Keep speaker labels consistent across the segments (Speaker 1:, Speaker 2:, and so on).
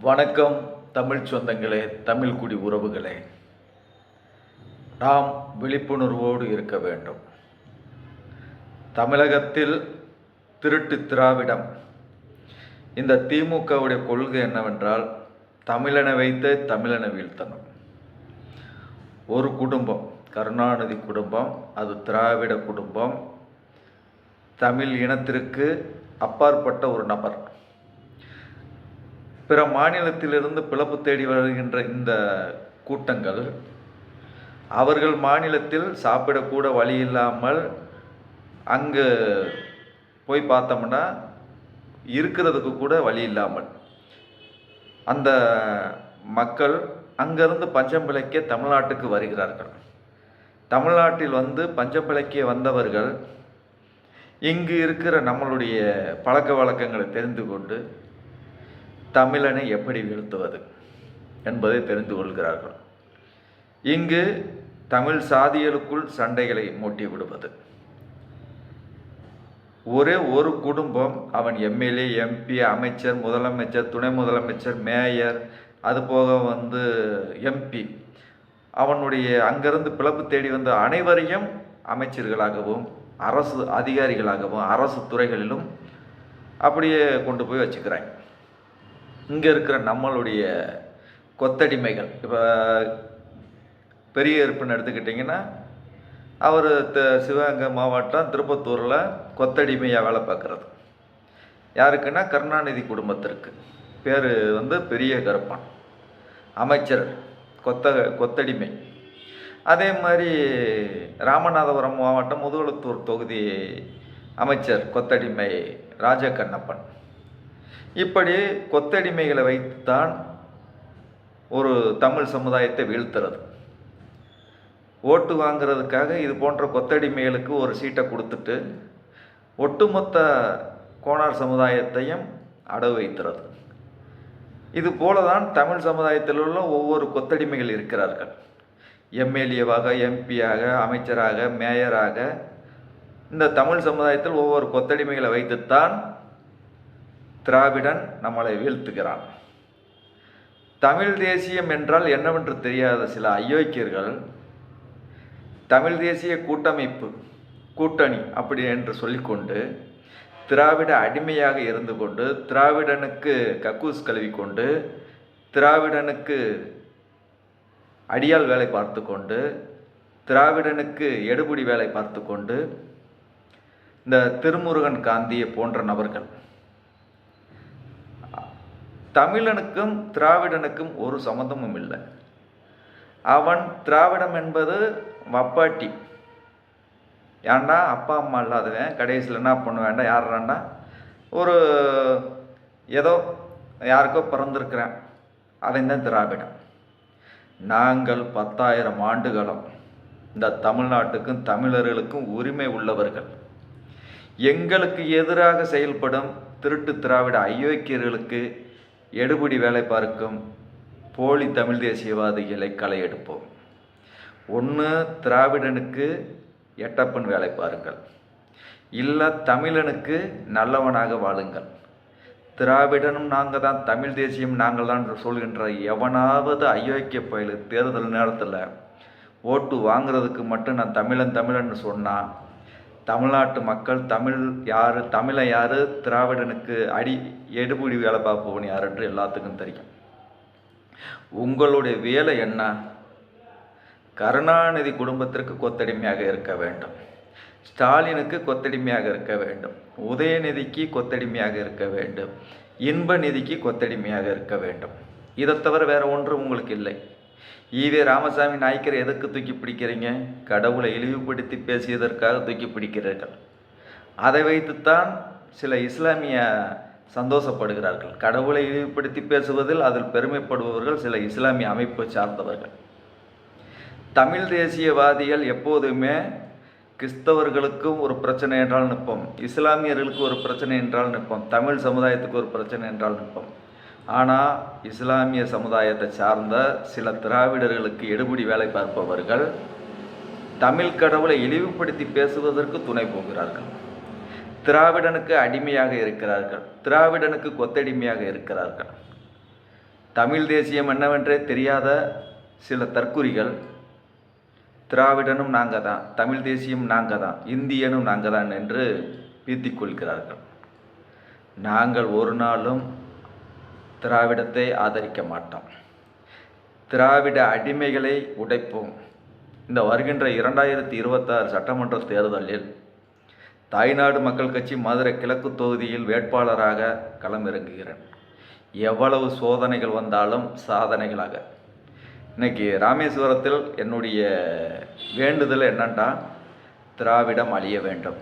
Speaker 1: வணக்கம் தமிழ் சொந்தங்களே தமிழ் குடி உறவுகளே. நாம் விழிப்புணர்வோடு இருக்க வேண்டும். தமிழகத்தில் திருட்டு திராவிடம். இந்த திமுகவுடைய கொள்கை என்னவென்றால் தமிழனை வைத்து தமிழனை வீழ்த்தணும். ஒரு குடும்பம் கருணாநிதி குடும்பம் அது திராவிட குடும்பம் தமிழ் இனத்திற்கு அப்பாற்பட்ட ஒரு நபர். பிற மாநிலத்திலிருந்து பிளப்பு தேடி வருகின்ற இந்த கூட்டங்கள் அவர்கள் மாநிலத்தில் சாப்பிடக்கூட வழி இல்லாமல் அங்கு போய் பார்த்தோம்னா இருக்கிறதுக்கு கூட வழி இல்லாமல். அந்த மக்கள் அங்கிருந்து பஞ்சம் பிழைக்க தமிழ்நாட்டுக்கு வருகிறார்கள். தமிழ்நாட்டில் வந்து பஞ்சம் பிழைக்க வந்தவர்கள் இங்கு இருக்கிற நம்மளுடைய பழக்க வழக்கங்களை தெரிந்து கொண்டு தமிழனை எப்படி வீழ்த்துவது என்பதை தெரிந்து கொள்கிறார்கள். இங்கு தமிழ் சாதிகளுக்குள் சண்டைகளை மூட்டி விடுவது. ஒரே ஒரு குடும்பம் அவன் எம்எல்ஏ எம்பி அமைச்சர் முதலமைச்சர் துணை முதலமைச்சர் மேயர் அது போக வந்து எம்பி. அவனுடைய அங்கிருந்து பிளப்பு தேடி வந்த அனைவரையும் அமைச்சர்களாகவும் அரசு அதிகாரிகளாகவும் அரசு துறைகளிலும் அப்படியே கொண்டு போய் வச்சுக்கிறாங்க இங்கே இருக்கிற நம்மளுடைய கொத்தடிமைகள். இப்போ பெரிய இருப்புன்னு எடுத்துக்கிட்டிங்கன்னா அவர் த சிவகங்கை மாவட்டம் திருப்பத்தூரில் கொத்தடிமையாக வேலை பார்க்குறது. யாருக்குன்னா கருணாநிதி குடும்பத்திற்கு. பேர் வந்து பெரிய கருப்பான். அமைச்சர் கொத்த கொத்தடிமை. அதே மாதிரி ராமநாதபுரம் மாவட்டம் முதுகுளத்தூர் தொகுதி அமைச்சர் கொத்தடிமை ராஜகண்ணப்பன். இப்படி கொத்தடிமைகளை வைத்துத்தான் ஒரு தமிழ் சமுதாயத்தை வீழ்த்துறது. ஓட்டு வாங்குறதுக்காக இது போன்ற கொத்தடிமைகளுக்கு ஒரு சீட்டை கொடுத்துட்டு ஒட்டுமொத்த கோணார் சமுதாயத்தையும் அடவு வைக்கிறது இது போல தான் தமிழ் சமுதாயத்தில் உள்ள ஒவ்வொரு கொத்தடிமைகள் இருக்கிறார்கள். எம்எல்ஏவாக எம்பியாக அமைச்சராக மேயராக இந்த தமிழ் சமுதாயத்தில் ஒவ்வொரு கொத்தடிமைகளை வைத்துத்தான் திராவிடன் நம்மளை வீழ்த்துகிறான். தமிழ் தேசியம் என்றால் என்னவென்று தெரியாத சில அயோக்கியர்கள் தமிழ் தேசிய கூட்டமைப்பு கூட்டணி அப்படி என்று சொல்லிக்கொண்டு திராவிட அடிமையாக இருந்து கொண்டு திராவிடனுக்கு கக்கூஸ் கழுவி கொண்டு திராவிடனுக்கு அடியால் வேலை பார்த்து கொண்டு திராவிடனுக்கு எடுபுடி வேலை பார்த்து கொண்டு இந்த திருமுருகன் காந்தியை போன்ற நபர்கள் தமிழனுக்கும் திராவிடனுக்கும் ஒரு சம்மந்தமும் இல்லை. அவன் திராவிடம் என்பது வப்பாட்டி. ஏன்டா அப்பா அம்மா இல்லாதவன் கடைசியில் என்ன பண்ணுவேன்டா யாராண்டா ஒரு ஏதோ யாருக்கோ பிறந்திருக்கிறேன். அவன் தான் திராவிடம். நாங்கள் பத்தாயிரம் ஆண்டுகளும் இந்த தமிழ்நாட்டுக்கும் தமிழர்களுக்கும் உரிமை உள்ளவர்கள். எங்களுக்கு எதிராக செயல்படும் திருட்டு திராவிட அயோக்கியர்களுக்கு எடுபிடி வேலை பார்க்கும் போலி தமிழ் தேசியவாதிகளை களை எடுப்போம். ஒன்று திராவிடனுக்கு எட்டப்பன் வேலை பாருங்கள். இல்லை தமிழனுக்கு நல்லவனாக வாழுங்கள். திராவிடனும் நாங்கள் தான் தமிழ் தேசியம் நாங்கள் தான் சொல்கின்ற எவனாவது அயோக்கிய பயிலு தேர்தல் நேரத்தில் ஓட்டு வாங்குறதுக்கு மட்டும் நான் தமிழன் தமிழன் சொன்னால் தமிழ்நாட்டு மக்கள் தமிழ் யார் தமிழை யார் திராவிடனுக்கு அடி எடுபடி வேலை பார்ப்பவன் யாருன்று எல்லாத்துக்கும் தெரியும். உங்களுடைய வேலை என்ன? கருணாநிதி குடும்பத்திற்கு கொத்தடிமையாக இருக்க வேண்டும். ஸ்டாலினுக்கு கொத்தடிமையாக இருக்க வேண்டும். உதயநிதிக்கு கொத்தடிமையாக இருக்க வேண்டும். இன்ப நிதிக்கு கொத்தடிமையாக இருக்க வேண்டும். இதை தவிர வேறு ஒன்று உங்களுக்கு இல்லை. ஈவே ராமசாமி நாய்க்கரை எதுக்கு தூக்கி பிடிக்கிறீங்க? கடவுளை இழிவுபடுத்தி பேசியதற்காக தூக்கி பிடிக்கிறீர்கள். அதை வைத்துத்தான் சில இஸ்லாமிய சந்தோஷப்படுகிறார்கள். கடவுளை இழிவுபடுத்தி பேசுவதில் அதில் பெருமைப்படுபவர்கள் சில இஸ்லாமிய அமைப்பை சார்ந்தவர்கள். தமிழ் தேசியவாதிகள் எப்போதுமே கிறிஸ்தவர்களுக்கும் ஒரு பிரச்சனை என்றால் நிற்போம். இஸ்லாமியர்களுக்கு ஒரு பிரச்சனை என்றால் நிற்போம். தமிழ் சமுதாயத்துக்கு ஒரு பிரச்சனை என்றால் நிற்போம். ஆனால் இஸ்லாமிய சமுதாயத்தை சார்ந்த சில திராவிடர்களுக்கு எடுபடி வேலை பார்ப்பவர்கள் தமிழ் கடவுளை இழிவுபடுத்தி பேசுவதற்கு துணை போகிறார்கள். திராவிடனுக்கு அடிமையாக இருக்கிறார்கள். திராவிடனுக்கு கொத்தடிமையாக இருக்கிறார்கள். தமிழ் தேசியம் என்னவென்றே தெரியாத சில தற்குறிகள் திராவிடனும் நாங்கள் தான் தமிழ் தேசியம் நாங்கள் தான் இந்தியனும் நாங்கள் தான் என்று பீத்திக் கொள்கிறார்கள். நாங்கள் ஒரு நாளும் திராவிடத்தை ஆதரிக்க மாட்டோம். திராவிட அடிமைகளை உடைப்போம். இந்த வருகின்ற இரண்டாயிரத்தி இருபத்தாறு சட்டமன்ற தேர்தலில் தாய்நாடு மக்கள் கட்சி மதுரை கிழக்கு தொகுதியில் வேட்பாளராக களமிறங்குகிறேன். எவ்வளவு சோதனைகள் வந்தாலும் சாதனைகளாக. இன்னைக்கு ராமேஸ்வரத்தில் என்னுடைய வேண்டுதல் என்னன்னா திராவிடம் அழிய வேண்டும்.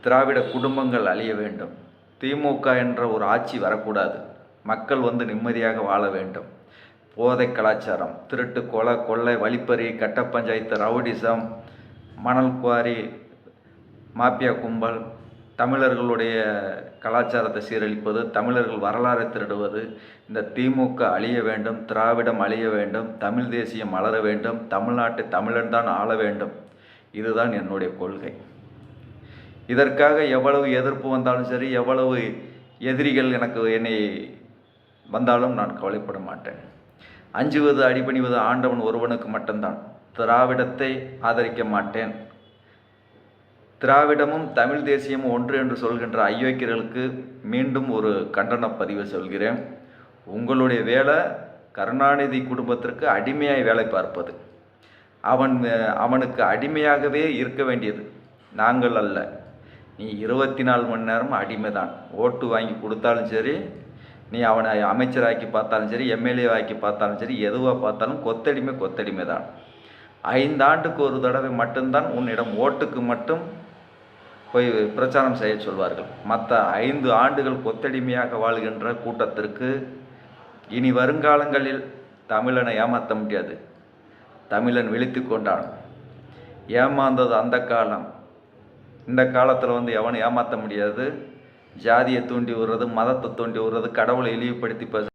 Speaker 1: திராவிட குடும்பங்கள் அழிய வேண்டும். திமுக என்ற ஒரு ஆட்சி வரக்கூடாது. மக்கள் வந்து நிம்மதியாக வாழ வேண்டும். போதை கலாச்சாரம் திருட்டு கொலை கொள்ளை வழிப்பறி கட்ட பஞ்சாயத்து ரவுடிசம் மணல் குவாரி மாப்பியா கும்பல் தமிழர்களுடைய கலாச்சாரத்தை சீரழிப்பது தமிழர்கள் வரலாறை திருடுவது இந்த திமுக அழிய வேண்டும் திராவிடம் அழிய வேண்டும் தமிழ் தேசியம் மலர வேண்டும் தமிழ்நாட்டை தமிழன் தான் ஆள வேண்டும். இதுதான் என்னுடைய கொள்கை. இதற்காக எவ்வளவு எதிர்ப்பு வந்தாலும் சரி எவ்வளவு எதிரிகள் எனக்கு என்னை வந்தாலும் நான் கவலைப்பட மாட்டேன். அஞ்சுவது அடிபணிவது ஆண்டவன் ஒருவனுக்கு மட்டும்தான். திராவிடத்தை ஆதரிக்க மாட்டேன். திராவிடமும் தமிழ் தேசியமும் ஒன்று என்று சொல்கின்ற ஐயோக்கியர்களுக்கு மீண்டும் ஒரு கண்டன பதிவு சொல்கிறேன். உங்களுடைய வேலை கருணாநிதி குடும்பத்திற்கு அடிமையாய் வேலை பார்ப்பது. அவன் அவனுக்கு அடிமையாகவே இருக்க வேண்டியது. நாங்கள் அல்ல. நீ இருபத்தி நாலு மணி நேரம் அடிமை தான் ஓட்டு வாங்கி கொடுத்தாலும் சரி நீ அவனை அமைச்சராக்கி பார்த்தாலும் சரி எம்எல்ஏ ஆக்கி பார்த்தாலும் சரி எதுவாக பார்த்தாலும் கொத்தடிமை கொத்தடிமை தான். ஐந்தாண்டுக்கு ஒரு தடவை மட்டும்தான் உன்னிடம் ஓட்டுக்கு மட்டும் போய் பிரச்சாரம் செய்ய சொல்வார்கள். மற்ற ஐந்து ஆண்டுகள் கொத்தடிமையாக வாழ்கின்ற கூட்டத்திற்கு இனி வருங்காலங்களில் தமிழனை ஏமாற்ற முடியாது. தமிழன் விழித்து கொண்டான். ஏமாந்தது அந்த காலம். இந்த காலத்தில் வந்து எவனை ஏமாற்ற முடியாது? ஜாதியை தூண்டி விடுறது மதத்தை தூண்டி விடுறது கடவுளை இழிவுபடுத்தி பேச